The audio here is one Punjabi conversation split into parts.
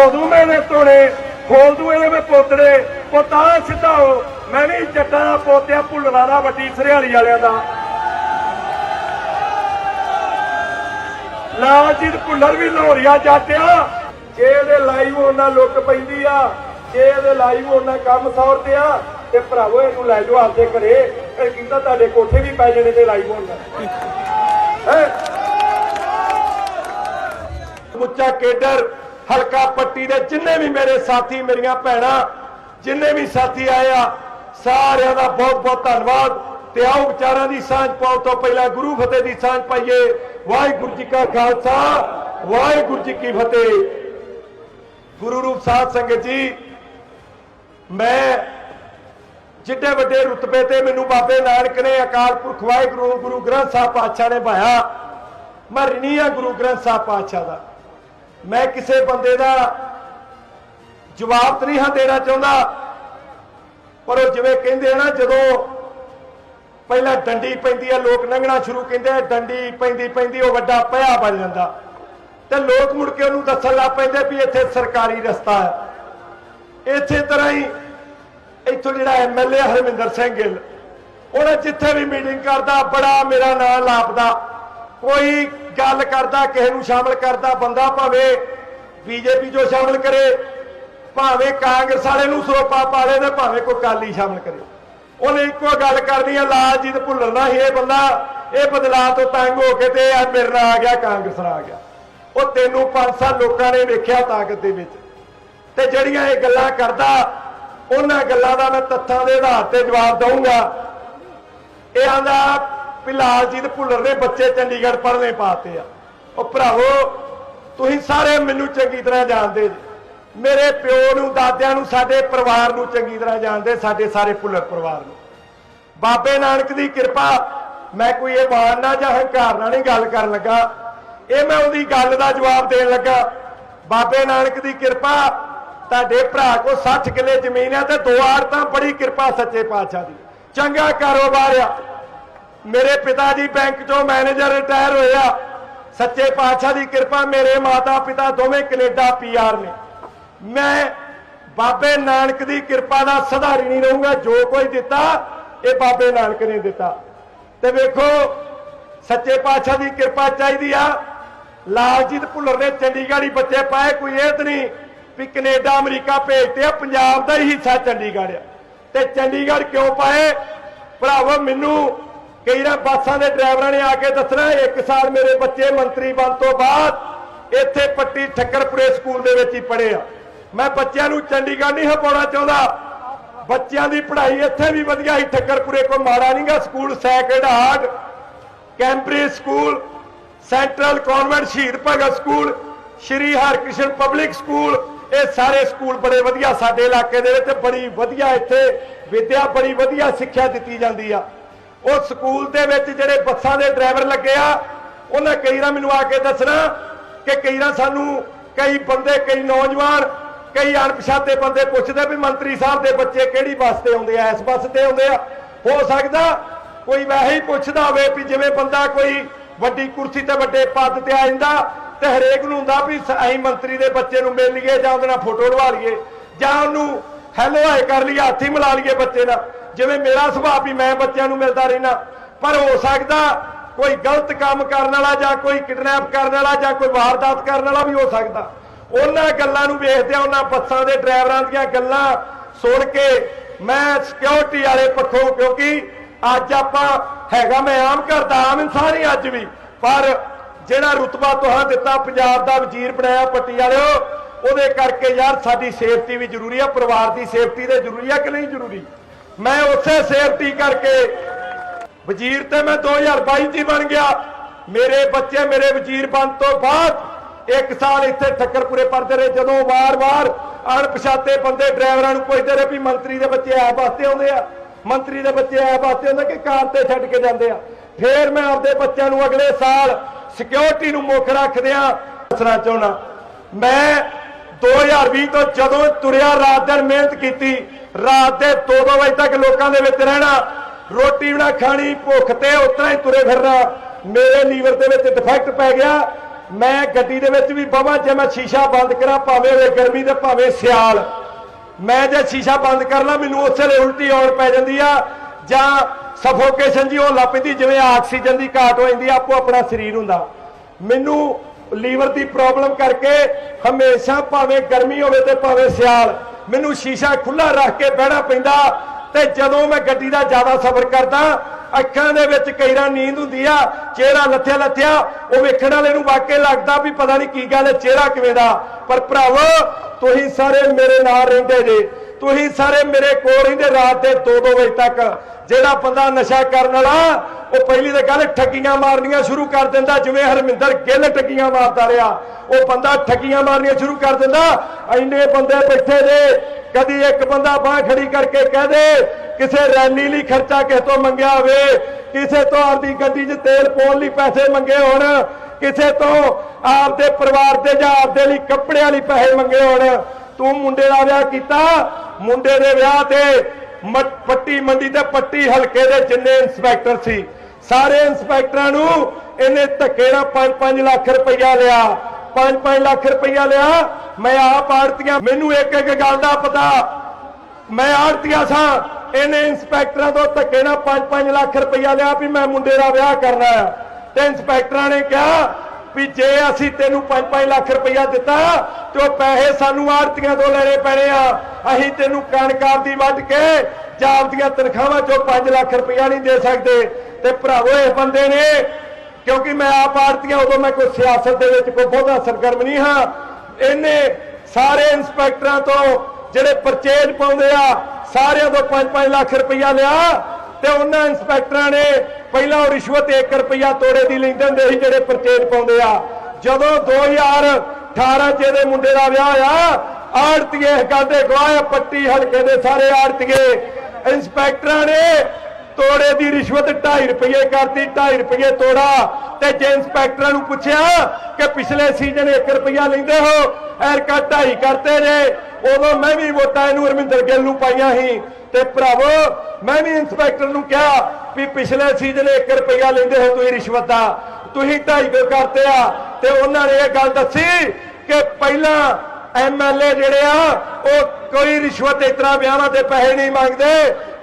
ਖੋਦੂ ਮੇਰੇ ਤੋੜੇ ਖੋਲ ਦੂ ਇਹਦੇ ਮੈਂ ਪੋਤੜੇ। ਪੋਤਾ ਸਿੱਧਾ ਮੈਂ ਵੀ ਜੱਟਾਂ ਦਾ ਪੋਤਿਆ ਭੁੱਲਣਾ ਦਾ ਵੱਡੀ ਸਰਿਆਲੀ ਵਾਲਿਆਂ ਦਾ। ਲਾਲਜੀਤ ਭੁੱਲਰ ਵੀ ਲੋਰੀਆ ਜਾਟਿਆ ਜੇ ਇਹਦੇ ਲਾਈਵ ਉਹਨਾਂ ਲੁੱਕ ਪੈਂਦੀ ਆ, ਜੇ ਇਹਦੇ ਲਾਈਵ ਉਹਨਾਂ ਕੰਮ ਸੌਰਤੇ ਆ, ਤੇ ਭਰਾਵੋ, ਇਹਨੂੰ ਲੈ ਜਾਓ ਆਪਦੇ ਘਰੇ। ਇਹ ਕਹਿੰਦਾ ਤੁਹਾਡੇ ਕੋਠੇ ਵੀ ਪੈ ਜਾਣੇ ਤੇ ਲਾਈਵ ਹੋਣ ਹੈ? ਮੁੱਚਾ ਕੇਡਰ ਹਲਕਾ ਪੱਟੀ ਦੇ ਜਿੰਨੇ ਵੀ ਮੇਰੇ ਸਾਥੀ, ਮੇਰੀਆਂ ਭੈਣਾਂ, ਜਿੰਨੇ ਵੀ ਸਾਥੀ ਆਏ ਆ, ਸਾਰਿਆਂ ਦਾ ਬਹੁਤ ਬਹੁਤ ਧੰਨਵਾਦ। ਤੇ ਆਓ ਵਿਚਾਰਾਂ ਦੀ ਸਾਂਝ ਪਾਉ ਤੋਂ ਪਹਿਲਾਂ ਗੁਰੂ ਫਤਿਹ ਦੀ ਸਾਂਝ ਪਾਈਏ। ਵਾਹਿਗੁਰੂ ਜੀ ਕਾ ਖਾਲਸਾ, ਵਾਹਿਗੁਰੂ ਜੀ ਕੀ ਫਤਿਹ। ਗੁਰੂ ਰੂਪ ਸਾਧ ਸੰਗਤ ਜੀ, ਮੈਂ ਜਿੱਡੇ ਵੱਡੇ ਰੁਤਬੇ ਤੇ ਮੈਨੂੰ ਬਾਬੇ ਨਾਨਕ ਨੇ ਅਕਾਲ ਪੁਰਖ ਵਾਹਿਗੁਰੂ, ਗੁਰੂ ਗ੍ਰੰਥ ਸਾਹਿਬ ਪਾਤਸ਼ਾਹ ਨੇ ਭਾਇਆ ਮੈਂ ਰਿਣੀ ਆ ਗੁਰੂ ਗ੍ਰੰਥ ਸਾਹਿਬ ਪਾਤਸ਼ਾਹ ਦਾ। ਮੈਂ ਕਿਸੇ ਬੰਦੇ ਦਾ ਜਵਾਬ ਤਾਂ ਨਹੀਂ ਹਾਂ ਦੇਣਾ ਚਾਹੁੰਦਾ। ਪਰ ਉਹ ਜਿਵੇਂ ਕਹਿੰਦੇ ਆ ਨਾ, ਜਦੋਂ ਪਹਿਲਾਂ ਡੰਡੀ ਪੈਂਦੀ ਆ, ਲੋਕ ਲੰਘਣਾ ਸ਼ੁਰੂ ਕਹਿੰਦੇ ਆ, ਡੰਡੀ ਪੈਂਦੀ ਪੈਂਦੀ, ਉਹ ਵੱਡਾ ਪਿਆ ਬਣ ਜਾਂਦਾ। ਤੇ ਲੋਕ ਮੁੜ ਕੇ ਉਹਨੂੰ ਦੱਸਣ ਲੱਗ ਪੈਂਦੇ ਵੀ ਇੱਥੇ ਸਰਕਾਰੀ ਰਸਤਾ ਹੈ। ਇਸੇ ਤਰ੍ਹਾਂ ਹੀ ਇੱਥੋਂ ਜਿਹੜਾ ਐਮਐਲਏ ਹਰਮਿੰਦਰ ਸਿੰਘ ਗਿੱਲ, ਉਹਨੇ ਜਿੱਥੇ ਵੀ ਮੀਟਿੰਗ ਕਰਦਾ, ਬੜਾ ਮੇਰਾ ਨਾਂ ਲਾਪਦਾ। ਕੋਈ ਗੱਲ ਕਰਦਾ, ਕਿਸੇ ਨੂੰ ਸ਼ਾਮਲ ਕਰਦਾ, ਬੰਦਾ ਭਾਵੇਂ ਬੀਜੇਪੀ ਜੋ ਸ਼ਾਮਲ ਕਰੇ, ਭਾਵੇਂ ਕਾਂਗਰਸ ਵਾਲੇ ਨੂੰ ਸਰੋਪਾ ਪਾਲੇ ਤੇ ਭਾਵੇਂ ਕੋਈ ਕਾਲੀ ਸ਼ਾਮਲ ਕਰੇ। ਉਹਨੇ ਇੱਕੋ ਗੱਲ ਕਰਨੀ ਹੈ ਲਾਲਜੀਤ ਭੁੱਲਣਾ ਹੀ ਇਹ ਬੰਦਾ, ਇਹ ਬਦਲਾਅ ਤੋਂ ਤੰਗ ਹੋ ਕੇ ਤੇ ਆ ਮੇਰੇ ਨਾਲ ਆ ਗਿਆ, ਕਾਂਗਰਸ ਨਾਲ ਆ ਗਿਆ। ਉਹ ਤੈਨੂੰ ਪੰਜ ਸਾਲ ਲੋਕਾਂ ਨੇ ਵੇਖਿਆ ਤਾਕਤ ਦੇ ਵਿੱਚ। ਤੇ ਜਿਹੜੀਆਂ ਇਹ ਗੱਲਾਂ ਕਰਦਾ, ਉਹਨਾਂ ਗੱਲਾਂ ਦਾ ਮੈਂ ਤੱਥਾਂ ਦੇ ਆਧਾਰ ਤੇ ਜਵਾਬ ਦਊਂਗਾ। ਇਹ ਆਂਦਾ ਵੀ ਲਾਲਜੀਤ ਭੁੱਲਰ ਦੇ ਬੱਚੇ ਚੰਡੀਗੜ੍ਹ ਪੜ੍ਹਨੇ ਪਾਤੇ ਆ। ਉਹ ਭਰਾਵੋ, ਤੁਸੀਂ ਸਾਰੇ ਮੈਨੂੰ ਚੰਗੀ ਤਰ੍ਹਾਂ ਜਾਣਦੇ ਜੀ। ਮੇਰੇ ਪਿਓ ਨੂੰ, ਦਾਦਿਆਂ ਨੂੰ, ਸਾਡੇ ਪਰਿਵਾਰ ਨੂੰ ਚੰਗੀ ਤਰ੍ਹਾਂ ਜਾਣਦੇ, ਸਾਡੇ ਸਾਰੇ ਭੁੱਲਰ ਪਰਿਵਾਰ ਨੂੰ। ਬਾਬੇ ਨਾਨਕ ਦੀ ਕਿਰਪਾ, ਮੈਂ ਕੋਈ ਇਹ ਮਾਣ ਨਾ ਜਾਂ ਹੰਕਾਰ ਨਾਲ ਨਹੀਂ ਗੱਲ ਕਰਨ ਲੱਗਾ। ਇਹ ਮੈਂ ਉਹਦੀ ਗੱਲ ਦਾ ਜਵਾਬ ਦੇਣ ਲੱਗਾ। ਬਾਬੇ ਨਾਨਕ ਦੀ ਕਿਰਪਾ, ਤੁਹਾਡੇ ਭਰਾ ਕੋ 60 ਕਿੱਲੇ ਜ਼ਮੀਨ ਹੈ ਤੇ ਦੋ ਆੜਤਾਂ, ਬੜੀ ਕਿਰਪਾ ਸੱਚੇ ਪਾਤਸ਼ਾਹ ਦੀ। ਚੰਗਾ ਕਾਰੋਬਾਰ ਆ। ਮੇਰੇ ਪਿਤਾ ਜੀ ਬੈਂਕ ਚੋਂ ਮੈਨੇਜਰ ਰਿਟਾਇਰ ਹੋਇਆ। ਸੱਚੇ ਪਾਤਸ਼ਾਹ ਦੀ ਕਿਰਪਾ ਮੇਰੇ ਮਾਤਾ ਪਿਤਾ ਦੋਵੇਂ ਕੈਨੇਡਾ ਪੀਆਰ ਨੇ। ਮੈਂ ਬਾਬੇ ਨਾਨਕ ਦੀ ਕਿਰਪਾ ਦਾ ਸਦਾ ਨਹੀਂ ਰਹੂੰਗਾ, ਜੋ ਕੋਈ ਦਿੱਤਾ, ਇਹ ਬਾਬੇ ਨਾਨਕ ਨੇ ਦਿੱਤਾ। ਤੇ ਵੇਖੋ, ਸੱਚੇ ਪਾਤਸ਼ਾਹ ਦੀ ਕਿਰਪਾ ਚਾਹੀਦੀ ਆ। ਲਾਲਜੀਤ ਭੁੱਲਰ ਨੇ ਚੰਡੀਗੜ੍ਹ ਹੀ ਬੱਚੇ ਪਾਏ, ਕੋਈ ਇਹ ਤਾਂ ਨਹੀਂ ਵੀ ਕੈਨੇਡਾ, ਅਮਰੀਕਾ ਭੇਜਤੇ ਆ, ਪੰਜਾਬ ਦਾ ਹੀ ਹਿੱਸਾ ਚੰਡੀਗੜ੍ਹ ਆ। ਤੇ ਚੰਡੀਗੜ੍ਹ ਕਿਉਂ ਪਾਏ? ਭਰਾਵੋ, ਮੈਨੂੰ ਕਈ ਵਾਰ ਬੱਸਾਂ ਦੇ ਡਰਾਈਵਰਾਂ ਨੇ ਆ ਕੇ ਦੱਸਣਾ ਇੱਕ ਸਾਲ ਮੇਰੇ ਬੱਚੇ ਮੰਤਰੀ ਬਣ ਤੋਂ ਬਾਅਦ ਇੱਥੇ ਪੱਟੀ ਠੱਕਰਪੁਰੇ ਸਕੂਲ ਦੇ ਵਿੱਚ ਹੀ ਪੜ੍ਹੇ ਆ। ਮੈਂ ਬੱਚਿਆਂ ਨੂੰ ਚੰਡੀਗੜ੍ਹ ਨਹੀਂ ਹਪਾਉਣਾ ਚਾਹੁੰਦਾ। ਬੱਚਿਆਂ ਦੀ ਪੜ੍ਹਾਈ ਇੱਥੇ ਵੀ ਵਧੀਆ ਹੀ ਠੱਕਰਪੁਰੇ ਕੋਈ ਮਾੜਾ ਨਹੀਂਗਾ school Sacred Heart, Cambridge school, central convent Shaheed Bhagat school, Shri Harkrishan public school, ਇਹ ਸਾਰੇ ਸਕੂਲ ਬੜੇ ਵਧੀਆ ਸਾਡੇ ਇਲਾਕੇ ਦੇ ਵਿੱਚ ਬੜੀ ਵਧੀਆ ਇੱਥੇ ਵਿਦਿਆ, ਬੜੀ ਵਧੀਆ ਸਿੱਖਿਆ ਦਿੱਤੀ ਜਾਂਦੀ ਆ। ਉਹ ਸਕੂਲ ਦੇ ਵਿੱਚ ਜਿਹੜੇ ਬੱਸਾਂ ਦੇ ਡਰਾਈਵਰ ਲੱਗੇ ਆ, ਉਹਨਾਂ ਕਈ ਵਾਰ ਮੈਨੂੰ ਆ ਕੇ ਦੱਸਣਾ ਕਿ ਕਈ ਵਾਰ ਸਾਨੂੰ ਕਈ ਬੰਦੇ, ਕਈ ਨੌਜਵਾਨ, ਕਈ ਅਣਪਛਾਤੇ ਬੰਦੇ ਪੁੱਛਦੇ ਵੀ ਮੰਤਰੀ ਸਾਹਿਬ ਦੇ ਬੱਚੇ ਕਿਹੜੀ ਬੱਸ ਤੇ ਆਉਂਦੇ ਆ, ਇਸ ਬੱਸ ਤੇ ਆਉਂਦੇ ਆ। ਹੋ ਸਕਦਾ ਕੋਈ ਵੈਸੇ ਹੀ ਪੁੱਛਦਾ ਹੋਵੇ ਵੀ ਜਿਵੇਂ ਬੰਦਾ ਕੋਈ ਵੱਡੀ ਕੁਰਸੀ ਤੇ ਵੱਡੇ ਪਦ ਤੇ ਆ ਜਾਂਦਾ ਤੇ ਹਰੇਕ ਨੂੰ ਹੁੰਦਾ ਵੀ ਅਸੀਂ ਮੰਤਰੀ ਦੇ ਬੱਚੇ ਨੂੰ ਮਿਲ ਲਈਏ ਜਾਂ ਉਹਦੇ ਨਾਲ ਫੋਟੋ ਲਵਾ ਲਈਏ ਜਾਂ ਉਹਨੂੰ ਹੈਲੋ ਹਾਈ ਕਰ ਲਈਏ, ਹੱਥੀ ਮਿਲਾ ਲਈਏ ਬੱਚੇ ਨਾਲ ਜਿਵੇਂ ਮੇਰਾ ਸੁਭਾਅ ਵੀ ਮੈਂ ਬੱਚਿਆਂ ਨੂੰ ਮਿਲਦਾ ਰਹਿਣਾ ਪਰ ਹੋ ਸਕਦਾ ਕੋਈ ਗਲਤ ਕੰਮ ਕਰਨ ਵਾਲਾ ਜਾਂ ਕੋਈ ਕਿਡਨੈਪ ਕਰਨ ਵਾਲਾ ਜਾਂ ਕੋਈ ਵਾਰਦਾਤ ਕਰਨ ਵਾਲਾ ਵੀ ਹੋ ਸਕਦਾ। ਉਹਨਾਂ ਗੱਲਾਂ ਨੂੰ ਵੇਖਦੇ ਆ ਉਹਨਾਂ ਬੱਸਾਂ ਦੇ ਡਰਾਈਵਰਾਂ ਦੀਆਂ ਗੱਲਾਂ ਸੁਣ ਕੇ ਮੈਂ ਸਿਕਿਉਰਿਟੀ ਵਾਲੇ ਪੱਖੋਂ, ਕਿਉਂਕਿ ਅੱਜ ਆਪਾਂ ਹੈਗਾ, ਮੈਂ ਆਮ ਘਰ ਦਾ ਆਮ ਇਨਸਾਨ ਹੀ ਅੱਜ ਵੀ, ਪਰ ਜਿਹੜਾ ਰੁਤਬਾ ਤੁਹਾਂ ਦਿੱਤਾ, ਪੰਜਾਬ ਦਾ ਵਜ਼ੀਰ ਬਣਾਇਆ ਪੱਟੀ ਵਾਲਿਓ, ਉਹਦੇ ਕਰਕੇ ਯਾਰ ਸਾਡੀ ਸੇਫਟੀ ਵੀ ਜ਼ਰੂਰੀ ਆ, ਪਰਿਵਾਰ ਦੀ ਸੇਫਟੀ ਤੇ ਜ਼ਰੂਰੀ ਆ ਕਿ ਨਹੀਂ ਜ਼ਰੂਰੀ? ਮੈਂ ਉਸੇ ਸੇਫਟੀ ਕਰਕੇ ਵਜ਼ੀਰ ਤੇ ਮੈਂ 2022 ਚ ਹੀ ਬਣ ਗਿਆ। ਮੇਰੇ ਬੱਚੇ ਮੇਰੇ ਵਜ਼ੀਰ ਬਣ ਤੋਂ ਬਾਅਦ ਇੱਕ ਸਾਲ ਇੱਥੇ ਠੱਕਰਪੁਰੇ ਪੜਦੇ ਰਹੇ। ਜਦੋਂ ਵਾਰ-ਵਾਰ ਅਣਪਛਾਤੇ ਬੰਦੇ ਡਰਾਈਵਰਾਂ ਨੂੰ ਪੁੱਛਦੇ ਰਹੇ ਵੀ ਮੰਤਰੀ ਦੇ ਬੱਚੇ ਆ ਵਾਸਤੇ ਆਉਂਦੇ ਆ। ਮੰਤਰੀ ਦੇ ਬੱਚੇ ਆ ਵਾਸਤੇ ਆਉਂਦੇ ਕਿ ਕਾਰ ਤੇ ਛੱਡ ਕੇ ਜਾਂਦੇ ਆ। ਫੇਰ ਮੈਂ ਆਪਦੇ ਬੱਚਿਆਂ ਨੂੰ ਅਗਲੇ ਸਾਲ ਸਿਕਿਉਰਿਟੀ ਨੂੰ ਮੁੱਖ ਰੱਖਦਿਆਂ ਦੱਸਣਾ ਚਾਹੁੰਦਾ। ਮੈਂ 2020 ਤੋਂ ਜਦੋਂ ਤੁਰਿਆ ਰਾਤ ਦਿਨ ਮਿਹਨਤ ਕੀਤੀ ਰਾਤ ਦੇ 2-2 ਵਜੇ ਤੱਕ ਲੋਕਾਂ ਦੇ ਵਿੱਚ ਰਹਿਣਾ ਰੋਟੀ ਵੀ ਨਾ ਖਾਣੀ ਭੁੱਖ ਤੇ ਉਤਰਾ ਹੀ ਤੁਰੇ ਫਿਰਨਾ ਮੇਰੇ ਲੀਵਰ ਦੇ ਵਿੱਚ ਡਿਫੈਕਟ ਪੈ ਗਿਆ। ਮੈਂ ਗੱਡੀ ਦੇ ਵਿੱਚ ਵੀ ਬਵਾਂ ਜੇ ਮੈਂ ਸ਼ੀਸ਼ਾ ਬੰਦ ਕਰਾਂ ਭਾਵੇਂ ਹੋਵੇ ਗਰਮੀ ਤੇ ਭਾਵੇਂ ਸਿਆਲ। ਮੈਂ ਜੇ ਸ਼ੀਸ਼ਾ ਬੰਦ ਕਰ ਲਾਂ ਮੈਨੂੰ ਉਸੇ ਵੇਲੇ ਉਲਟੀ ਆਉਣ ਪੈ ਜਾਂਦੀ ਆ ਜਾਂ ਸਫੋਕੇਸ਼ਨ ਜੀ ਉਹ ਲੱਗ ਜਿਵੇਂ ਆਕਸੀਜਨ ਦੀ ਘਾਟ ਹੋ ਜਾਂਦੀ ਆ, ਆਪੋ ਆਪਣਾ ਸਰੀਰ ਹੁੰਦਾ। ਮੈਨੂੰ ਲੀਵਰ ਦੀ ਪ੍ਰੋਬਲਮ ਕਰਕੇ ਹਮੇਸ਼ਾ ਭਾਵੇਂ ਗਰਮੀ ਹੋਵੇ ਤੇ ਭਾਵੇਂ ਸਿਆਲ। ਮੈਨੂੰ ਸ਼ੀਸ਼ਾ ਖੁੱਲਾ ਰੱਖ ਕੇ ਬਹਿਣਾ ਪੈਂਦਾ ਤੇ ਜਦੋਂ ਮੈਂ ਗੱਡੀ ਦਾ ਜ਼ਿਆਦਾ ਸਫ਼ਰ ਕਰਦਾ, ਅੱਖਾਂ ਦੇ ਵਿੱਚ ਕਈ ਵਾਰ ਨੀਂਦ ਹੁੰਦੀ ਆ, ਚਿਹਰਾ ਲੱਥਿਆ ਲੱਥਿਆ, ਉਹ ਵੇਖਣ ਵਾਲੇ ਨੂੰ ਵਾਕਿਆ ਲੱਗਦਾ ਵੀ ਪਤਾ ਨਹੀਂ ਕੀ ਗੱਲ ਹੈ, ਚਿਹਰਾ ਕਿਵੇਂ ਦਾ। ਪਰ ਭਰਾਵੋ, ਤੁਸੀਂ ਸਾਰੇ ਮੇਰੇ ਨਾਲ ਰਹਿੰਦੇ ਜੇ, ਤੁਸੀਂ ਸਾਰੇ ਮੇਰੇ ਕੋਲ ਰਹਿੰਦੇ ਰਾਤ ਦੇ 2-2 ਵਜੇ ਤੱਕ। ਜਿਹੜਾ ਬੰਦਾ ਨਸ਼ਾ ਕਰਨ ਵਾਲਾ ਉਹ ਪਹਿਲੀ ਤਾਂ ਗੱਲ ਠੱਗੀਆਂ ਮਾਰਨੀਆਂ ਸ਼ੁਰੂ ਕਰ ਦਿੰਦਾ, ਜਿਵੇਂ ਹਰਮਿੰਦਰ ਗਿੱਲ ਠੱਗੀਆਂ ਮਾਰਦਾ ਰਿਹਾ। ਉਹ ਬੰਦਾ ਠੱਗੀਆਂ ਮਾਰਨੀਆਂ ਸ਼ੁਰੂ ਕਰ ਦਿੰਦਾ ਐਨੇ ਬੰਦੇ ਬੈਠੇ ਦੇ ਕਦੀ ਇੱਕ ਬੰਦਾ ਬਾਹ ਖੜੀ ਕਰਕੇ ਕਹਿ ਦੇ, ਕਿਸੇ ਰੈਲੀ ਲਈ ਖਰਚਾ ਕਿਸੇ ਤੋਂ ਮੰਗਿਆ ਹੋਵੇ, ਕਿਸੇ ਤੋਂ ਆਪਦੀ ਗੱਡੀ 'ਚ ਤੇਲ ਪਾਉਣ ਲਈ ਪੈਸੇ ਮੰਗੇ ਹੋਣ, ਕਿਸੇ ਤੋਂ ਆਪਦੇ ਪਰਿਵਾਰ ਦੇ ਜਾਂ ਆਪਦੇ ਲਈ ਕੱਪੜਿਆਂ ਲਈ ਪੈਸੇ ਮੰਗੇ ਹੋਣ। ਤੂੰ ਮੁੰਡੇ ਦਾ ਵਿਆਹ ਕੀਤਾ, ਮੁੰਡੇ ਦੇ ਵਿਆਹ ਤੇ ਪੱਟੀ ਮੰਡੀ ਤੇ ਪੱਟੀ ਹਲਕੇ ਦੇ ਜਿੰਨੇ ਇੰਸਪੈਕਟਰ ਸੀ। ਸਾਰੇ ਇੰਸਪੈਕਟਰਾਂ ਨੂੰ ਇਹਨੇ ਧੱਕੇ ਨਾਲ 5-5 ਲੱਖ ਰੁਪਈਆ ਲਿਆ। 5-5 ਲੱਖ ਰੁਪਈਆ ਲਿਆ। ਮੈਂ ਆਪ ਆੜਤੀਆਂ, ਮੈਨੂੰ ਇੱਕ ਇੱਕ ਗੱਲ ਦਾ ਪਤਾ। ਮੈਂ ਆੜਤੀਆਂ ਸਾਂ, ਇਹਨੇ ਇੰਸਪੈਕਟਰਾਂ ਤੋਂ ਧੱਕੇ ਨਾਲ 5-5 ਲੱਖ ਰੁਪਈਆ ਲਿਆ ਵੀ ਮੈਂ ਮੁੰਡੇ ਦਾ ਵਿਆਹ ਕਰਨਾ ਹੈ। ਤੇ ਇੰਸਪੈਕਟਰਾਂ ਨੇ ਕਿਹਾ ਵੀ ਜੇ ਅਸੀਂ ਤੈਨੂੰ 5-5 ਲੱਖ ਰੁਪਈਆ ਦਿੱਤਾ, ਤੇ ਉਹ ਪੈਸੇ ਸਾਨੂੰ ਆੜਤੀਆਂ ਤੋਂ ਲੈਣੇ ਪੈਣੇ ਆ। ਅਸੀਂ ਤੈਨੂੰ ਕਣਕ ਆਪਦੀ ਵੱਢ ਕੇ ਜਾਂ ਆਪਦੀਆਂ ਤਨਖਾਹਾਂ ਚੋਂ 5 ਲੱਖ ਰੁਪਇਆ ਨਹੀਂ ਦੇ ਸਕਦੇ। ਤੇ ਭਰਾਵੋ ਇਸ ਬੰਦੇ ਨੇ, ਕਿਉਂਕਿ ਮੈਂ ਆਪ ਆੜਤੀਆਂ, ਉਦੋਂ ਮੈਂ ਕੋਈ ਸਿਆਸਤ ਦੇ ਵਿੱਚ ਕੋਈ ਬਹੁਤਾ ਸਰਗਰਮ ਨਹੀਂ ਹਾਂ। ਇਹਨੇ ਸਾਰੇ ਇੰਸਪੈਕਟਰਾਂ ਤੋਂ ਜਿਹੜੇ ਪਰਚੇਜ ਪਾਉਂਦੇ ਆ, ਸਾਰਿਆਂ ਤੋਂ 5-5 ਲੱਖ ਰੁਪਈਆ ਲਿਆ, ਤੇ ਉਹਨਾਂ ਇੰਸਪੈਕਟਰਾਂ ਨੇ ਪਹਿਲਾਂ ਉਹ ਰਿਸ਼ਵਤ 1 ਰੁਪਈਆ ਤੋੜੇ ਦੀ ਲੈਂਦੇ ਹੁੰਦੇ ਸੀ, ਜਿਹੜੇ ਪਰਚੇਜ ਪਾਉਂਦੇ ਆ। ਜਦੋਂ 2018 ਚ ਇਹਦੇ ਮੁੰਡੇ ਦਾ ਵਿਆਹ ਹੋਇਆ, ਆੜਤੀਏ ਇਸ ਗਵਾਹ ਪੱਟੀ ਹਲਕੇ ਦੇ ਸਾਰੇ ਆੜਤੀਏ ਇੰਸਪੈਕਟਰਾਂ ਨੇ ਤੋੜੇ ਦੀ ਰਿਸ਼ਵਤ 2.5 ਰੁਪਏ ਕਰਤੀ 2.5 ਰੁਪਏ ਤੋੜਾ ਤੇ ਜੇ ਇੰਸਪੈਕਟਰਾਂ ਨੂੰ ਪੁੱਛਿਆ ਕਿ ਪਿਛਲੇ ਸੀਜ਼ਨ 1 ਰੁਪਿਆ ਲੈਂਦੇ ਹੋ, ਐਰਕਾ 2.5 ਕਰਤੇ ਨੇ, ਉਦੋਂ ਮੈਂ ਵੀ ਵੋਟਾਂ ਇਹਨੂੰ ਰਮਿੰਦਰ ਗਿੱਲ ਨੂੰ ਪਾਈਆਂ ਸੀ। ਤੇ ਭਰਾਵੋ, ਮੈਂ ਵੀ ਇੰਸਪੈਕਟਰ ਨੂੰ ਕਿਹਾ ਵੀ ਪਿਛਲੇ ਸੀਜ਼ਨ 1 ਰੁਪਿਆ ਲੈਂਦੇ ਹੋ ਤੁਸੀਂ ਰਿਸ਼ਵਤ। ਦਾ ਤੁਸੀਂ 2.5 ਕਿਉਂ ਕਰਤੇ ਆ ਤੇ ਉਹਨਾਂ ਨੇ ਇਹ ਗੱਲ ਦੱਸੀ ਕਿ ਪਹਿਲਾਂ ਐਮਐਲਏ ਜਿਹੜੇ ਆ, ਉਹ ਕੋਈ ਰਿਸ਼ਵਤ ਇਸ ਤਰ੍ਹਾਂ ਵਿਆਹਾਂ ਤੇ ਪੈਸੇ ਨਹੀਂ ਮੰਗਦੇ।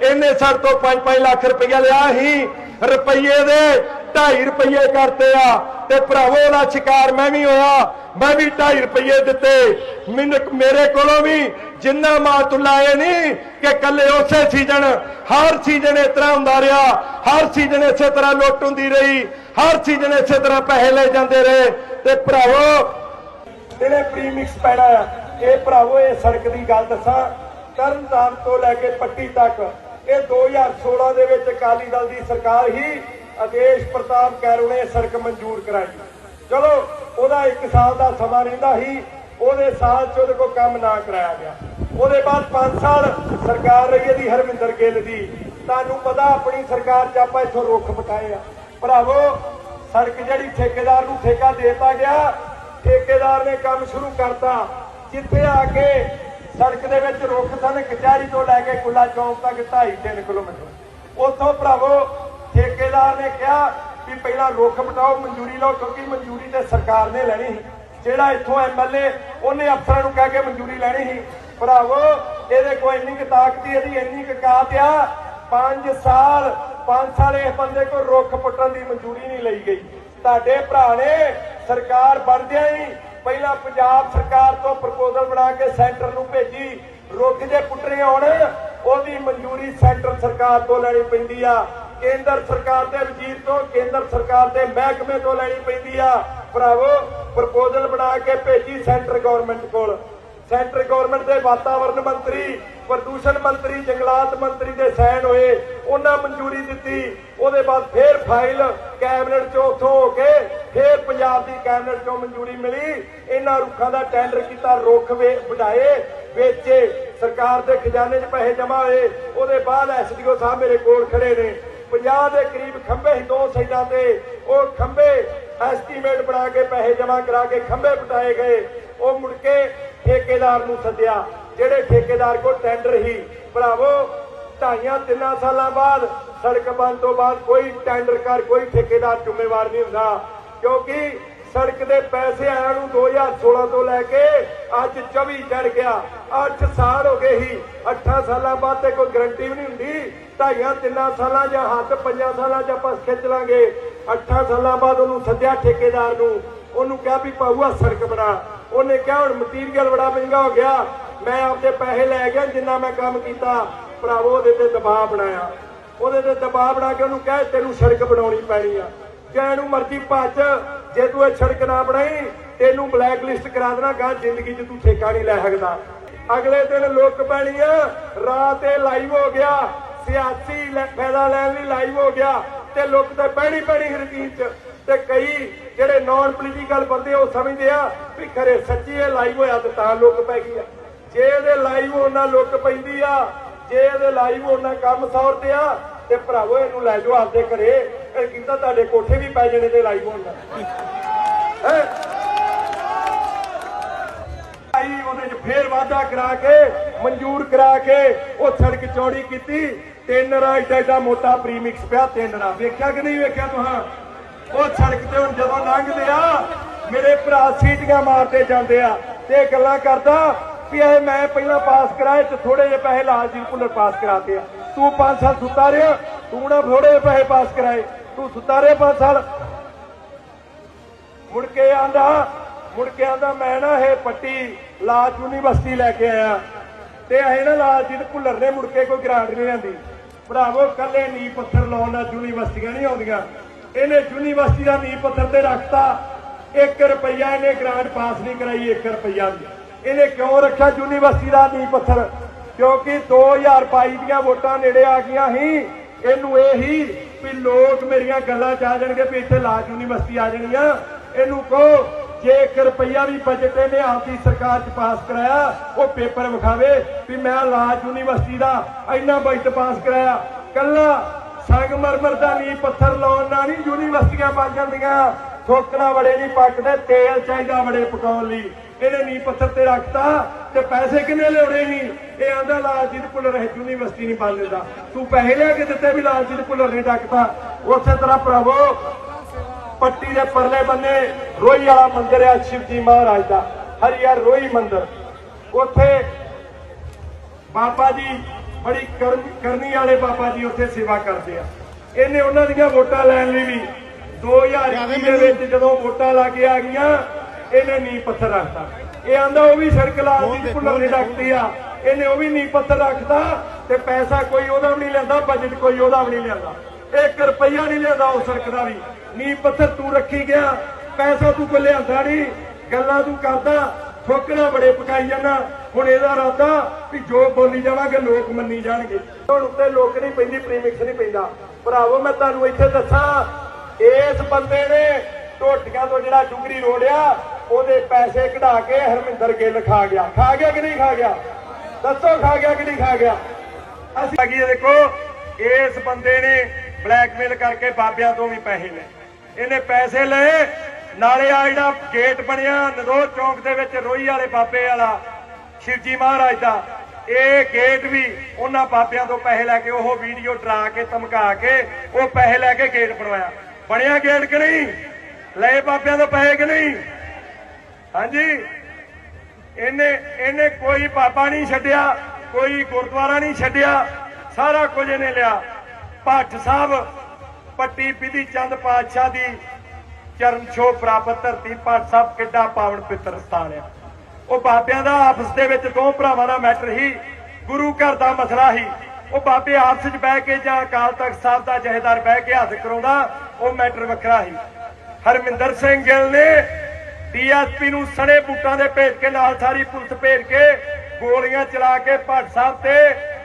ਇਹਨੇ ਸਾਡੇ ਤੋਂ 5-5 ਲੱਖ ਰੁਪਈਆ ਲਿਆ ਸੀ ਰੁਪਈਏ ਦੇ। 2.5 ਰੁਪਈਏ ਕਰਤੇ ਆ ਤੇ ਭਰਾਵੋ ਦਾ ਸ਼ਿਕਾਰ ਮੈਂ ਵੀ ਹੋਇਆ, ਮੈਂ ਵੀ 2.5 ਰੁਪਈਏ ਦਿੱਤੇ। ਮੇਰੇ ਕੋਲੋਂ ਵੀ ਜਿੰਨਾ ਮਾਲ ਤੂੰ ਨਹੀਂ ਕਿ ਕੱਲੇ ਉਸੇ ਸੀਜ਼ਨ, ਹਰ ਸੀਜ਼ਨ ਇਸ ਤਰ੍ਹਾਂ ਹੁੰਦਾ ਰਿਹਾ, ਹਰ ਸੀਜ਼ਨ ਇਸੇ ਤਰ੍ਹਾਂ ਲੁੱਟ ਹੁੰਦੀ ਰਹੀ, ਹਰ ਸੀਜ਼ਨ ਇਸੇ ਤਰ੍ਹਾਂ ਪੈਸੇ ਲੈ ਜਾਂਦੇ ਰਹੇ। ਤੇ ਭਰਾਵੋ, ਜਿਹੜੇ ਪ੍ਰੀਮਿਕਸ ਪੈਣਾ ਇਹ ਭਰਾਵੋ, ਇਹ ਸੜਕ ਦੀ ਗੱਲ ਦੱਸਾਂ, ਤਰਨਤਾਰਨ ਤੋਂ ਲੈ ਕੇ ਪੱਟੀ ਤੱਕ, ਇਹ 2016 ਦੇ ਵਿੱਚ ਅਕਾਲੀ ਦਲ ਦੀ ਸਰਕਾਰ ਹੀ ਆਦੇਸ਼ ਪ੍ਰਤਾਪ ਕੈਰੋ ਨੇ ਸੜਕ ਮਨਜ਼ੂਰ ਕਰਾਈ। ਚਲੋ, ਉਹਦਾ 1 ਸਾਲ ਦਾ ਸਮਾਂ ਰਹਿੰਦਾ ਸੀ, ਉਹਦੇ ਸਾਲ ਚ ਉਹਦੇ ਕੋਲ ਕੰਮ ਨਾ ਕਰਾਇਆ ਗਿਆ। ਉਹਦੇ ਬਾਅਦ 5 ਸਾਲ ਸਰਕਾਰ ਰਹੀ ਇਹਦੀ ਹਰਮਿੰਦਰ ਗਿੱਲ ਦੀ। ਤੁਹਾਨੂੰ ਪਤਾ ਆਪਣੀ ਸਰਕਾਰ ਚ ਆਪਾਂ ਇੱਥੋਂ ਰੁੱਖ ਪਟਾਏ ਆ। ਭਰਾਵੋ, ਸੜਕ ਜਿਹੜੀ ਠੇਕੇਦਾਰ ਨੂੰ ਠੇਕਾ ਦੇਤਾ ਗਿਆ, ਠੇਕੇਦਾਰ ਨੇ ਕੰਮ ਸ਼ੁਰੂ ਕਰਤਾ। ਜਿੱਥੇ ਆ ਕੇ ਸੜਕ ਦੇ ਵਿੱਚ ਰੁੱਖ ਸਨ, ਕਚਹਿਰੀ ਤੋਂ ਲੈ ਕੇ ਕੁੱਲਾ ਚੌਂਕ ਤੱਕ 2.5 ਕਿਲੋਮੀਟਰ। ਉੱਥੋਂ ਭਰਾਵੋ ਠੇਕੇਦਾਰ ਨੇ ਕਿਹਾ ਵੀ ਪਹਿਲਾਂ ਰੁੱਖ ਪਟਾਓ ਮਨਜ਼ੂਰੀ ਲਓ, ਕਿਉਂਕਿ ਮਨਜ਼ੂਰੀ ਤੇ ਸਰਕਾਰ ਨੇ ਲੈਣੀ ਸੀ। ਜਿਹੜਾ ਇੱਥੋਂ ਐਮਐਲਏ ਉਹਨੇ ਅਫਸਰਾਂ ਨੂੰ ਕਹਿ ਕੇ ਮਨਜ਼ੂਰੀ ਲੈਣੀ ਸੀ। ਭਰਾਵੋ, ਇਹਦੇ ਕੋਈ ਇੰਨੀ ਕੁ ਤਾਕਤ ਇਹਦੀ ਇੰਨੀ ਕੁ ਕਾਤ ਆ। 5 ਸਾਲ 5 ਸਾਲ ਇਸ ਬੰਦੇ ਕੋਲ ਰੁੱਖ ਪੁੱਟਣ ਦੀ ਮਨਜ਼ੂਰੀ ਨਹੀਂ ਲਈ ਗਈ। ਤੁਹਾਡੇ ਭਰਾ ਨੇ ਸਰਕਾਰ ਬਣਦਿਆਂ ਹੀ ਪਹਿਲਾਂ ਪੰਜਾਬ ਸਰਕਾਰ ਤੋਂ ਪ੍ਰਪੋਜ਼ਲ ਬਣਾ ਕੇ ਸੈਂਟਰ ਨੂੰ ਭੇਜੀ। ਰੁੱਖ ਜੇ ਪੁੱਟਣੇ ਆਉਣ, ਉਹਦੀ ਮਨਜ਼ੂਰੀ ਸੈਂਟਰ ਸਰਕਾਰ ਤੋਂ ਲੈਣੀ ਪੈਂਦੀ ਆ। ਕੇਂਦਰ ਸਰਕਾਰ ਦੇ ਵਜ਼ੀਰ ਤੋਂ, ਕੇਂਦਰ ਸਰਕਾਰ ਦੇ ਮਹਿਕਮੇ ਤੋਂ ਲੈਣੀ ਪੈਂਦੀ ਆ। ਭਰਾਵੋ, ਪ੍ਰਪੋਜ਼ਲ ਬਣਾ ਕੇ ਭੇਜੀ ਸੈਂਟਰ ਗਵਰਨਮੈਂਟ ਕੋਲ। ਸੈਂਟਰ ਗਵਰਨਮੈਂਟ ਦੇ ਵਾਤਾਵਰਣ ਮੰਤਰੀ, ਪ੍ਰਦੂਸ਼ਣ ਮੰਤਰੀ, ਜੰਗਲਾਤ ਮੰਤਰੀ ਦੇ ਸਾਈਨ ਹੋਏ, ਉਹਨਾਂ ਮਨਜ਼ੂਰੀ ਦਿੱਤੀ। ਉਹਦੇ ਬਾਅਦ ਫੇਰ ਫਾਈਲ ਕੈਬਨਿਟ ਚੋਂ ਉੱਥੋਂ ਹੋ ਕੇ ਫੇਰ ਪੰਜਾਬ ਦੀ ਕੈਬਨਿਟ ਚੋਂ ਮਨਜ਼ੂਰੀ ਮਿਲੀ। ਇਹਨਾਂ ਰੁੱਖਾਂ ਦਾ ਟੈਂਡਰ ਕੀਤਾ, ਰੁੱਖ ਵਧਾਏ ਵੇਚੇ। ਸਰਕਾਰ ਦੇ ਖਜ਼ਾਨੇ 'ਚ ਪੈਸੇ ਜਮਾ ਹੋਏ। ਉਹਦੇ ਬਾਅਦ ਐਸਡੀਓ ਸਾਹਿਬ ਮੇਰੇ ਕੋਲ ਖੜੇ ਨੇ। 50 ਦੇ ਕਰੀਬ ਖੰਭੇ ਸੀ, ਦੋ ਸਾਈਡਾਂ ਤੇ। ਉਹ ਖੰਭੇ ਐਸਟੀਮੇਟ ਬਣਾ ਕੇ ਪੈਸੇ ਜਮ੍ਹਾਂ ਕਰਾ ਕੇ ਖੰਭੇ ਪਟਾਏ ਗਏ। ਉਹ ਮੁੜ ਕੇ ਠੇਕੇਦਾਰ ਨੂੰ ਸੱਦਿਆ, ਜਿਹੜੇ ਠੇਕੇਦਾਰ ਕੋਲ ਟੈਂਡਰ ਸੀ। ਭਰਾਵੋ, ਢਾਈਆਂ ਤਿੰਨਾਂ ਸਾਲਾਂ ਬਾਅਦ ਸੜਕ ਬੰਦ ਤੋਂ ਬਾਅਦ ਕੋਈ ਟੈਂਡਰ ਕਰ, ਕੋਈ ਠੇਕੇਦਾਰ ਜ਼ਿੰਮੇਵਾਰ ਨਹੀਂ ਹੁੰਦਾ। ਕਿਉਂਕਿ ਸੜਕ ਦੇ ਪੈਸੇ ਆਇਆ ਨੂੰ 2016 ਤੋਂ ਲੈ ਕੇ ਅੱਜ 24 ਚੜ ਗਿਆ। 8 ਸਾਲ ਹੋ ਗਏ ਹੀ। 8 ਸਾਲਾਂ ਬਾਅਦ ਤੇ ਕੋਈ ਗਰੰਟੀ ਵੀ ਨਹੀਂ ਹੁੰਦੀ। ਢਾਈਆਂ, ਤਿੰਨਾਂ ਸਾਲਾਂ ਜਾਂ ਹੱਥ, ਪੰਜਾਂ ਸਾਲਾਂ ਚ ਆਪਾਂ ਖਿੱਚ ਲਾਂਗੇ। 8 ਸਾਲਾਂ ਬਾਅਦ ਉਹਨੂੰ ਸੱਦਿਆ ਠੇਕੇਦਾਰ ਨੂੰ। ਉਹਨੂੰ ਕਿਹਾ ਵੀ ਪਾਊਆ ਸੜਕ ਬਣਾ। ਉਹਨੇ ਕਿਹਾ ਹੁਣ ਮਟੀਰੀਅਲ ਬੜਾ ਮਹਿੰਗਾ ਹੋ ਗਿਆ। ਮੈਂ ਆਪਦੇ ਪੈਸੇ ਲੈ ਗਿਆ ਜਿੰਨਾ ਮੈਂ ਕੰਮ ਕੀਤਾ। ਭਰਾਵੋ, ਉਹਦੇ ਤੇ ਦਬਾਅ ਬਣਾਇਆ। ਉਹਦੇ ਤੇ ਦਬਾਅ ਬਣਾ ਕੇ ਉਹਨੂੰ ਕਹੇ, ਤੈਨੂੰ ਸੜਕ ਬਣਾਉਣੀ ਪੈਣੀ ਆ। ਜੇ ਇਹਨੂੰ ਮਰਜ਼ੀ ਭੱਜ। ਜੇ ਤੂੰ ਇਹ ਸੜਕ ਨਾ ਬਣਾਈ, ਤੈਨੂੰ ਬਲੈਕ ਲਿਸਟ ਕਰਾ ਦੇਣਾ ਗਾ, ਜ਼ਿੰਦਗੀ 'ਚ ਤੂੰ ਠੇਕਾ ਨਹੀਂ ਲੈ ਸਕਦਾ। ਅਗਲੇ ਦਿਨ ਲੁੱਕ ਪੈਣੀ ਆ, ਰਾਤ ਇਹ ਲਾਈਵ ਹੋ ਗਿਆ। ਸਿਆਸੀ ਫਾਇਦਾ ਲੈਣ ਲਈ ਲਾਈਵ ਹੋ ਗਿਆ। ਤੇ ਲੁੱਕ ਤੇ ਪੈਣੀ ਪੈਣੀ ਹਰਕੀਤ 'ਚ। ਤੇ ਕਈ ਜਿਹੜੇ ਨਾਨ ਪੋਲੀਟੀਕਲ ਬੰਦੇ ਉਹ ਸਮਝਦੇ ਆ ਵੀ ਖਰੇ ਸੱਚੀ ਇਹ ਲਾਈਵ ਹੋਇਆ ਤੇ ਤਾਂ ਲੁੱਕ ਪੈ ਗਈ ਆ। ਜੇ ਇਹਦੇ ਲਾਈਵ ਹੋਣ ਨਾਲ ਪੈਂਦੀ ਆ, ਜੇ ਇਹਦੇ ਲਾਈਵ ਹੋਣ ਨਾਲ ਕੰਮ ਸੌਰਤੇ ਆ ਤੇ ਭਰਾਵੋ, ਇਹਨੂੰ ਲੈ ਜਾਓ ਆਪਦੇ ਘਰੇ। ਇਹ ਕੀਤਾ ਤੁਹਾਡੇ ਕੋਠੇ ਵੀ ਪੈ ਜਾਣੇ ਤੇ ਲਾਈਵ ਹੋਣ ਨਾਲ ਹੈਂ? ਆਈ ਉਹਦੇ ਚ ਫੇਰ ਵਾਅਦਾ ਕਰਾ ਕੇ, ਮਨਜ਼ੂਰ ਕਰਾ ਕੇ ਉਹ ਸੜਕ ਚੌੜੀ ਕੀਤੀ। ਤਿੰਨ ਰਾ ਏਡਾ ਮੋਟਾ ਪ੍ਰੀਮਿਕਸ ਪਿਆ, ਤਿੰਨ ਰਾ ਵੇਖਿਆ ਕਿ ਨਹੀਂ ਵੇਖਿਆ ਤੁਹਾਂ? ਉਹ ਸੜਕ ਤੇ ਹੁਣ ਜਦੋਂ ਲੰਘਦੇ ਆ, ਮੇਰੇ ਭਰਾ ਸੀਟੀਆਂ ਮਾਰਦੇ ਜਾਂਦੇ ਆ ਤੇ ਇਹ ਗੱਲਾਂ ਕਰਦਾ ਵੀ ਇਹ ਮੈਂ ਪਹਿਲਾਂ ਪਾਸ ਕਰਾਏ ਤੇ ਥੋੜੇ ਜਿਹੇ ਪੈਸੇ ਲਾਲ ਜੀ ਭੁੱਲਰ ਪਾਸ ਕਰਾਤੇ ਆ। ਤੂੰ 5 ਸਾਲ ਸੁੱਤਾ ਰਿਹਾ ਤੂੰ ਨਾ ਥੋੜੇ ਪੈਸੇ ਪਾਸ ਕਰਾਏ, ਤੂੰ ਸੁੱਤਾ ਰਿਹਾ 5 ਸਾਲ। ਮੁੜ ਕੇ ਆਂਦਾ, ਮੁੜ ਕੇ ਆਂਦਾ, ਮੈਂ ਨਾ ਇਹ ਪੱਟੀ ਲਾਜ ਯੂਨੀਵਰਸਿਟੀ ਲੈ ਕੇ ਆਇਆ। ਤੇ ਇਹ ਨਾ ਲਾਲਜੀਤ ਭੁੱਲਰ ਨੇ ਮੁੜ ਕੇ ਕੋਈ ਗ੍ਰਾਂਟ ਨਹੀਂ ਲੈਂਦੀ। ਭਰਾਵੋ ਕੱਲੇ ਨੀ ਪੱਥਰ ਲਾਉਣ ਨਾਲ ਯੂਨੀਵਰਸਿਟੀਆਂ ਨਹੀਂ ਆਉਂਦੀਆਂ। ਇਹਨੇ ਯੂਨੀਵਰਸਿਟੀ ਦਾ ਨੀ ਪੱਥਰ ਤੇ ਰੱਖਤਾ। 1 ਰੁਪਈਆ ਇਹਨੇ ਗ੍ਰਾਂਟ ਪਾਸ ਨਹੀਂ ਕਰਾਈ 1 ਰੁਪਈਆ ਵੀ। ਇਹਨੇ ਕਿਉਂ ਰੱਖਿਆ ਯੂਨੀਵਰਸਿਟੀ ਦਾ ਨੀ ਪੱਥਰ? ਕਿਉਂਕਿ 2022 ਦੀਆਂ ਵੋਟਾਂ ਨੇੜੇ ਆ ਗਈਆਂ ਸੀ। ਇਹਨੂੰ ਇਹ ਹੀ ਵੀ ਲੋਕ ਮੇਰੀਆਂ ਗੱਲਾਂ ਚ ਆ ਜਾਣਗੇ ਵੀ ਇੱਥੇ ਲਾਜ ਯੂਨੀਵਰਸਿਟੀ ਆ ਜਾਣੀ ਆ। ਇਹਨੂੰ ਕਹੋ ਜੇ 1 ਰੁਪਈਆ ਵੀ ਬਜਟ ਇਹਨੇ ਆਪਦੀ ਸਰਕਾਰ ਚ ਪਾਸ ਕਰਾਇਆ, ਉਹ ਪੇਪਰ ਵਿਖਾਵੇ ਵੀ ਮੈਂ ਲਾਜ ਯੂਨੀਵਰਸਿਟੀ ਦਾ ਇੰਨਾ ਬਜਟ ਪਾਸ ਕਰਾਇਆ। ਕੱਲਾ ਸੰਗਮਰਮਰ ਦਾ ਨੀ, ਪੱਥਰ ਲਾਉਣ ਨਾਲ ਨਹੀਂ ਯੂਨੀਵਰਸਿਟੀਆਂ ਬਣ ਜਾਂਦੀਆਂ। ਠੋਕਣਾ ਬੜੇ ਨਹੀਂ ਪੱਕਦੇ ਤੇਲ ਚਾਹੀਦਾ ਬੜੇ ਪਕਾਉਣ ਲਈ। ਇਹਨੇ ਨੀ ਪੱਥਰ ਤੇ ਰੱਖਤਾ ਤੇ ਪੈਸੇ ਕਿੰਨੇ ਲਿਆਉਣੇ ਨਹੀਂ ਇਹ ਆਂਦਾ ਲਾਲਜੀਤ ਭੁੱਲਰ ਯੂਨੀਵਰਸਿਟੀ ਨਹੀਂ ਬਣ ਦਿੰਦਾ ਤੂੰ ਪੈਸੇ ਲਿਆ ਕੇ ਦਿੱਤੇ ਵੀ ਲਾਲਜੀਤ ਭੁੱਲਰ ਨੇ ਡੱਕਤਾ ਉਸੇ ਤਰ੍ਹਾਂ ਭਰਾਵੋ ਪੱਟੀ ਦੇ ਪਰਲੇ ਬੰਨੇ ਰੋਈ ਵਾਲਾ ਮੰਦਿਰ ਆ ਸ਼ਿਵਜੀ ਮਹਾਰਾਜ ਦਾ ਹਰੀਹਰ ਰੋਈ ਮੰਦਿਰ। ਉੱਥੇ ਬਾਬਾ ਜੀ ਬੜੀ ਕਰਮ- ਕਰਨੀ ਵਾਲੇ ਬਾਬਾ ਜੀ ਉੱਥੇ ਸੇਵਾ ਕਰਦੇ ਆ। ਇਹਨੇ ਉਹਨਾਂ ਦੀਆਂ ਵੋਟਾਂ ਲੈਣ ਲਈ ਵੀ 2021 ਦੇ ਵਿੱਚ ਜਦੋਂ ਵੋਟਾਂ ਲਾ ਕੇ ਆ ਗਈਆਂ ਇਹਨੇ ਨੀ ਪੱਥਰ ਰੱਖਤਾ। ਇਹ ਆਂਦਾ ਉਹ ਵੀ ਸੜਕ ਲਾਲ ਦੀ ਭੁੱਲਰ ਨੇ ਰੱਖਤੀ ਆ। ਇਹਨੇ ਉਹ ਵੀ ਨੀ ਪੱਥਰ ਰੱਖਤਾ ਤੇ ਪੈਸਾ ਕੋਈ ਉਹਦਾ ਵੀ ਨਹੀਂ ਲੈਂਦਾ ਬਜਟ ਕੋਈ ਉਹਦਾ ਵੀ ਨਹੀਂ ਲੈਂਦਾ 1 ਰੁਪਈਆ ਨਹੀਂ ਲੈਂਦਾ ਉਹ ਸੜਕ ਦਾ ਵੀ। ਨੀ ਪੱਥਰ ਤੂੰ ਰੱਖੀ ਗਿਆ ਪੈਸਾ ਤੂੰ ਕੋਈ ਲਿਆਂਦਾ ਨਹੀਂ ਗੱਲਾਂ ਤੂੰ ਕਰਦਾ ਠੋਕਰਾਂ ਬੜੇ ਪਕਾਈ ਜਾਂਦਾ। ਹੁਣ ਇਹਦਾ ਇਰਾਦਾ ਵੀ ਜੋ ਬੋਲੀ ਜਾਵਾਂਗੇ ਲੋਕ ਮੰਨੀ ਜਾਣਗੇ। ਹੁਣ ਉੱਤੇ ਲੋਕ ਨਹੀਂ ਪੈਂਦੀ ਪ੍ਰੀਮਿਕਸ ਨਹੀਂ ਪੈਂਦਾ। ਭਰਾਵੋ ਮੈਂ ਤੁਹਾਨੂੰ ਇੱਥੇ ਦੱਸਾਂ ਇਸ ਬੰਦੇ ਨੇ ਟੋਟੀਆਂ ਤੋਂ ਜਿਹੜਾ ਡੁਗਰੀ ਰੋੜਿਆ ਉਹਦੇ ਪੈਸੇ ਕਢਾ ਕੇ ਹਰਮਿੰਦਰ ਗਿੱਲ ਖਾ ਗਿਆ। ਖਾ ਗਿਆ ਕਿ ਨਹੀਂ ਖਾ ਗਿਆ? ਦੱਸੋ ਖਾ ਗਿਆ ਕਿ ਨਹੀਂ ਖਾ ਗਿਆ? ਅਸੀਂ ਅਗੀ ਦੇਖੋ, ਇਸ ਬੰਦੇ ਨੇ ਬਲੈਕਮੇਲ ਕਰਕੇ ਬਾਬਿਆਂ ਤੋਂ ਵੀ ਪੈਸੇ ਲਏ। ਇਹਨੇ ਪੈਸੇ ਲਏ, ਨਾਲੇ ਆ ਜਿਹੜਾ ਗੇਟ ਬਣਿਆ ਨਰੋਜ ਚੌਂਕ ਦੇ ਵਿੱਚ ਰੋਈ ਵਾਲੇ ਬਾਬੇ ਵਾਲਾ, ਸ਼ਿਵਜੀ ਮਹਾਰਾਜ ਦਾ, ਇਹ ਗੇਟ ਵੀ ਉਹਨਾਂ ਬਾਬਿਆਂ ਤੋਂ ਪੈਸੇ ਲੈ ਕੇ, ਉਹ ਵੀਡੀਓ ਡਰਾ ਕੇ, ਧਮਕਾ ਕੇ, ਉਹ ਪੈਸੇ ਲੈ ਕੇ ਗੇਟ ਬਣਵਾਇਆ। ਬਣਿਆ ਗੇਟ ਕਿ ਨਹੀਂ? ਲਏ ਬਾਬਿਆਂ ਤੋਂ ਪੈਸੇ ਕਿ ਨਹੀਂ? ਹਾਂਜੀ। ਇਹਨੇ ਇਹਨੇ ਕੋਈ ਬਾਬਾ ਨਹੀਂ ਛੱਡਿਆ, ਕੋਈ ਗੁਰਦੁਆਰਾ ਨਹੀਂ ਛੱਡਿਆ, ਸਾਰਾ ਕੁਝ ਇਹਨੇ ਲਿਆ। ਭੱਟ ਸਾਹਿਬ, ਪੱਟੀ ਪਿਧੀ ਚੰਦ ਪਾਤਸ਼ਾਹ ਦੀ ਚਰਨ ਛੋਹ ਪ੍ਰਾਪਤ ਧਰਤੀ ਭੱਟ ਸਾਹਿਬ ਕਿੱਡਾ ਪਾਵਨ ਪਿੱਤਰ ਸਥਾਨ ਆ। ਉਹ ਬਾਬਿਆਂ ਦਾ ਆਪਸ ਦੇ ਵਿੱਚ ਦੋ ਭਰਾਵਾਂ ਦਾ ਮੈਟਰ ਹੀ, ਗੁਰੂ ਘਰ ਦਾ ਮਸਲਾ ਹੀ। ਉਹ ਬਾਬੇ ਆਪਸ ਵਿੱਚ ਬਹਿ ਕੇ ਜਾਂ ਅਕਾਲ ਤਖਤ ਸਾਹਿਬ ਦਾ ਜਹੇਦਾਰ ਬਹਿ ਕੇ ਹੱਥ ਕਰਾਉਂਦਾ ਉਹ ਮੈਟਰ ਵੱਖਰਾ ਹੀ। ਹਰਮਿੰਦਰ ਸਿੰਘ ਗਿੱਲ ਨੇ ਡੀਐਸਪੀ ਨੂੰ ਸਣੇ ਬੂਟਾਂ ਦੇ ਭੇਜ ਕੇ ਨਾਲ ਸਾਰੀ ਪੁਲਿਸ ਭੇਜ ਕੇ ਗੋਲੀਆਂ ਚਲਾ ਕੇ ਭੱਟ ਸਾਹਿਬ ਤੇ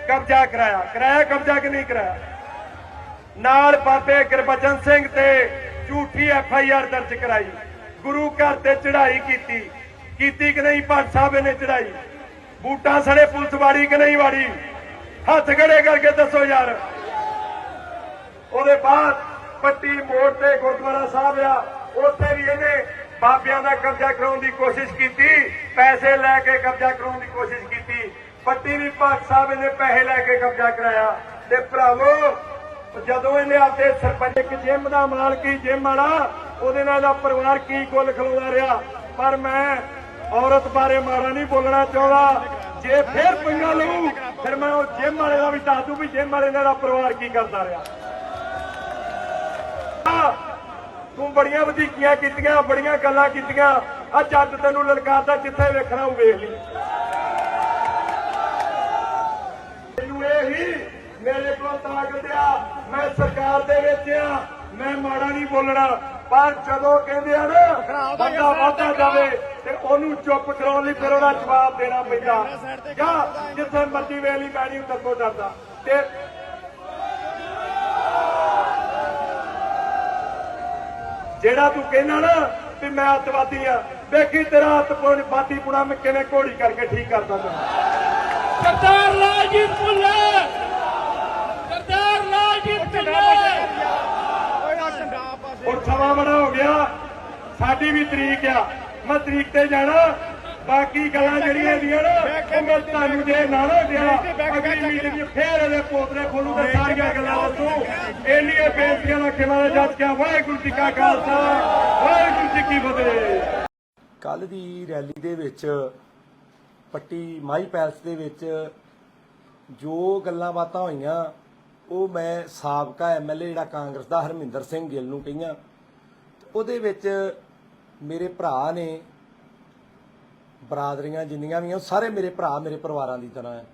ਕਬਜ਼ਾ ਕਰਾਇਆ। ਕਰਾਇਆ ਕਬਜ਼ਾ ਕਿ ਨਹੀਂ ਕਰਾਇਆ? ਨਾਲ ਬਾਬੇ ਗੁਰਬਚਨ ਸਿੰਘ ਤੇ ਝੂਠੀ ਐਫ ਆਈ ਆਰ ਦਰਜ ਕਰਾਈ। ਗੁਰੂ ਘਰ ਤੇ ਚੜ੍ਹਾਈ ਕੀਤੀ। ਕੀਤੀ ਕਿ ਨਹੀਂ? ਭੱਟ ਸਾਹਿਬ ਨੇ ਚੜ੍ਹਾਈ। ਬੂਟਾ ਸੜੇ, ਪੁਲਿਸ ਵਾੜੀ ਕਿ ਨਹੀਂ ਵਾੜੀ? ਹੱਥ ਖੜੇ ਕਰਕੇ ਦੱਸੋ ਯਾਰ। ਉਹਦੇ ਬਾਅਦ ਪੱਟੀ ਮੋੜ ਤੇ ਗੁਰਦੁਆਰਾ ਸਾਹਿਬ ਆ। ਉੱਥੇ ਵੀ ਇਹਨੇ ਬਾਬਿਆਂ ਦਾ ਕਬਜ਼ਾ ਕਰਾਉਣ ਦੀ ਕੋਸ਼ਿਸ਼ ਕੀਤੀ, ਪੈਸੇ ਲੈ ਕੇ ਕਬਜ਼ਾ ਕਰਾਉਣ ਦੀ ਕੋਸ਼ਿਸ਼ ਕੀਤੀ। ਪੱਟੀ ਵੀ ਭਗਤ ਸਾਹਿਬ ਇਹਨੇ ਪੈਸੇ ਲੈ ਕੇ ਕਬਜ਼ਾ ਕਰਾਇਆ। ਤੇ ਭਰਾਵੋ, ਜਦੋਂ ਇਹਨੇ ਆਪਦੇ ਸਰਪੰਚ ਇੱਕ ਜਿਮ ਦਾ ਮਾਲਕੀ ਜਿਮ ਵਾਲਾ, ਉਹਦੇ ਨਾਲ ਦਾ ਪਰਿਵਾਰ ਕੀ ਕੁੱਲ ਖਲੋਦਾ ਰਿਹਾ? ਪਰ ਮੈਂ ਔਰਤ ਬਾਰੇ ਮਾੜਾ ਨਹੀਂ ਬੋਲਣਾ ਚਾਹੁੰਦਾ। ਜੇ ਫੇਰ ਪੰਗਾ ਲਊ, ਫਿਰ ਮੈਂ ਉਹ ਜਿਮ ਵਾਲੇ ਦਾ ਵੀ ਦੱਸ ਦੂੰ ਵੀ ਜਿਮ ਵਾਲੇ ਨਾਲ ਦਾ ਪਰਿਵਾਰ ਕੀ ਕਰਦਾ ਰਿਹਾ। ਤੂੰ ਬੜੀਆਂ ਵਧੀਕੀਆਂ ਕੀਤੀਆਂ ਬੜੀਆਂ ਗੱਲਾਂ ਕੀਤੀਆਂ। ਆ ਜੱਜ ਤੈਨੂੰ ਲਲਕਾਰਦਾ ਜਿੱਥੇ ਵੇਖਣਾ ਉਹ ਵੇਖ ਲਈ। ਮੈਨੂੰ ਇਹ ਹੀ ਮੇਰੇ ਕੋਲ ਤਾਕਤ ਆ ਮੈਂ ਸਰਕਾਰ ਦੇ ਵਿੱਚ ਆ ਮੈਂ ਮਾੜਾ ਨਹੀਂ ਬੋਲਣਾ। ਪਰ ਜਦੋਂ ਕਹਿੰਦੇ ਆ ਨਾ ਬੰਦਾ ਵਾਧਾ ਜਾਵੇ ਤੇ ਉਹਨੂੰ ਚੁੱਪ ਕਰਾਉਣ ਲਈ ਫਿਰ ਉਹਦਾ ਜਵਾਬ ਦੇਣਾ ਪੈਂਦਾ। ਜਾਂ ਜਿੱਥੇ ਮਰਦੀ ਵੇਲੀ ਪੈਣੀ ਉੱਤੇ ਡਰਦਾ। ਤੇ ਜਿਹੜਾ ਤੂੰ ਕਹਿਣਾ ਨਾ ਵੀ ਮੈਂ ਅੱਤਵਾਦੀ ਆ ਵੇਖੀ ਤੇਰਾ ਅੱਤਵਾਦੀ ਪੁਣਾ ਮੈਂ ਕਿਵੇਂ ਘੋੜੀ ਕਰਕੇ ਠੀਕ ਕਰਦਾ ਤੈਨੂੰ ਸਰਦਾਰ ਲਾਲਜੀਤ ਭੁੱਲੇ! ਸਰਦਾਰ ਲਾਲਜੀਤ ਭੁੱਲੇ! ਹੁਣ ਸਮਾਂ ਬੜਾ ਹੋ ਗਿਆ। ਸਾਡੀ ਵੀ ਤਰੀਕ ਆ। ਮੈਂ ਤਰੀਕ ਤੇ ਜਾਣਾ। ਬਾਕੀ ਗੱਲਾਂ ਜਿਹੜੀਆਂ ਦੀਆਂ ਨਾ ਉਹ ਮੈਂ ਤੁਹਾਨੂੰ ਜੇ ਨਾ ਨਾ ਦਿਆ ਅਗਲੀ ਮੀਟਿੰਗ ਫੇਰ ਇਹਦੇ ਪੋਤਰੇ ਖੋਲੂ ਤੇ ਸਾਰੀਆਂ ਗੱਲਾਂ ਬੇਨਤੀਆਂ ਦਾ ਕਿਵੇਂ ਜੱਜ ਕਿਆ, ਵਾਹਿਗੁਰੂ ਜੀ ਕਾ ਖਾਲਸਾ, ਵਾਹਿਗੁਰੂ ਜੀ ਕੀ ਫਤਿਹ। ਕੱਲ ਦੀ ਰੈਲੀ ਦੇ ਵਿੱਚ, ਪੱਟੀ ਮਾਈ ਪੈਲਸ ਦੇ ਵਿੱਚ ਜੋ ਗੱਲਾਂ ਬਾਤਾਂ ਹੋਈਆਂ, ਉਹ ਮੈਂ ਸਾਬਕਾ ਐਮਐਲਏ ਜਿਹੜਾ ਕਾਂਗਰਸ ਦਾ ਹਰਮਿੰਦਰ ਸਿੰਘ ਗਿੱਲ ਨੂੰ ਕਹੀਆਂ। ਉਹਦੇ ਵਿੱਚ ਮੇਰੇ ਭਰਾ ਨੇ ਬਰਾਦਰੀਆਂ ਜਿੰਨੀਆਂ ਵੀ ਆ ਸਾਰੇ ਮੇਰੇ ਭਰਾ ਮੇਰੇ ਪਰਿਵਾਰਾਂ ਦੀ ਤਰ੍ਹਾਂ ਹੈ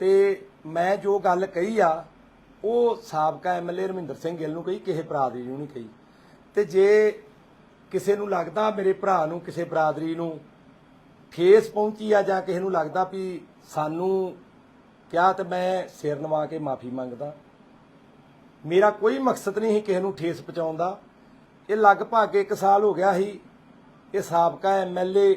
ਤੇ ਮੈਂ ਜੋ ਗੱਲ ਕਹੀ ਆ ਉਹ ਸਾਬਕਾ ਐਮਐਲਏ ਰਮਿੰਦਰ ਸਿੰਘ ਗਿੱਲ ਨੂੰ ਕਹੀ, ਕਿਸੇ ਬਰਾਦਰੀ ਨੂੰ ਨਹੀਂ ਕਹੀ। ਤੇ ਜੇ ਕਿਸੇ ਨੂੰ ਲੱਗਦਾ ਮੇਰੇ ਭਰਾ ਨੂੰ, ਕਿਸੇ ਬਰਾਦਰੀ ਨੂੰ ਠੇਸ ਪਹੁੰਚੀ ਆ ਜਾਂ ਕਿਸੇ ਨੂੰ ਲੱਗਦਾ ਵੀ ਸਾਨੂੰ ਕਿਹਾ ਤੇ ਮੈਂ ਸਿਰ ਨਵਾ ਕੇ ਮਾਫੀ ਮੰਗਦਾ, ਮੇਰਾ ਕੋਈ ਮਕਸਦ ਨਹੀਂ ਸੀ ਕਿਸੇ ਨੂੰ ਠੇਸ ਪਹੁੰਚਾਉਣ ਦਾ। ਇਹ ਲਗਭਗ 1 ਸਾਲ ਹੋ ਗਿਆ ਸੀ, ਇਹ ਸਾਬਕਾ ਐਮਐਲਏ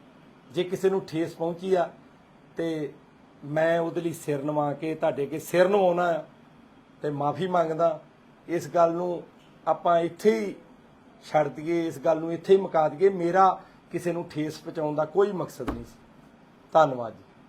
ਜੇ ਕਿਸੇ ਨੂੰ ਠੇਸ ਪਹੁੰਚੀ ਆ, ਤੇ ਮੈਂ ਉਹਦੇ ਲਈ ਸਿਰ ਨਵਾ ਕੇ ਤੁਹਾਡੇ ਅੱਗੇ ਸਿਰ ਨਵਾਉਣਾ ਆ, ਤੇ ਮਾਫੀ ਮੰਗਦਾ। ਇਸ ਗੱਲ ਨੂੰ ਆਪਾਂ ਇੱਥੇ ਹੀ ਛੱਡ ਦਈਏ, ਇਸ ਗੱਲ ਨੂੰ ਇੱਥੇ ਹੀ ਮੁਕਾ ਦਈਏ। ਮੇਰਾ ਕਿਸੇ ਨੂੰ ਠੇਸ ਪਹੁੰਚਾਉਣ ਦਾ ਕੋਈ ਮਕਸਦ ਨਹੀਂ ਸੀ। ਧੰਨਵਾਦ ਜੀ।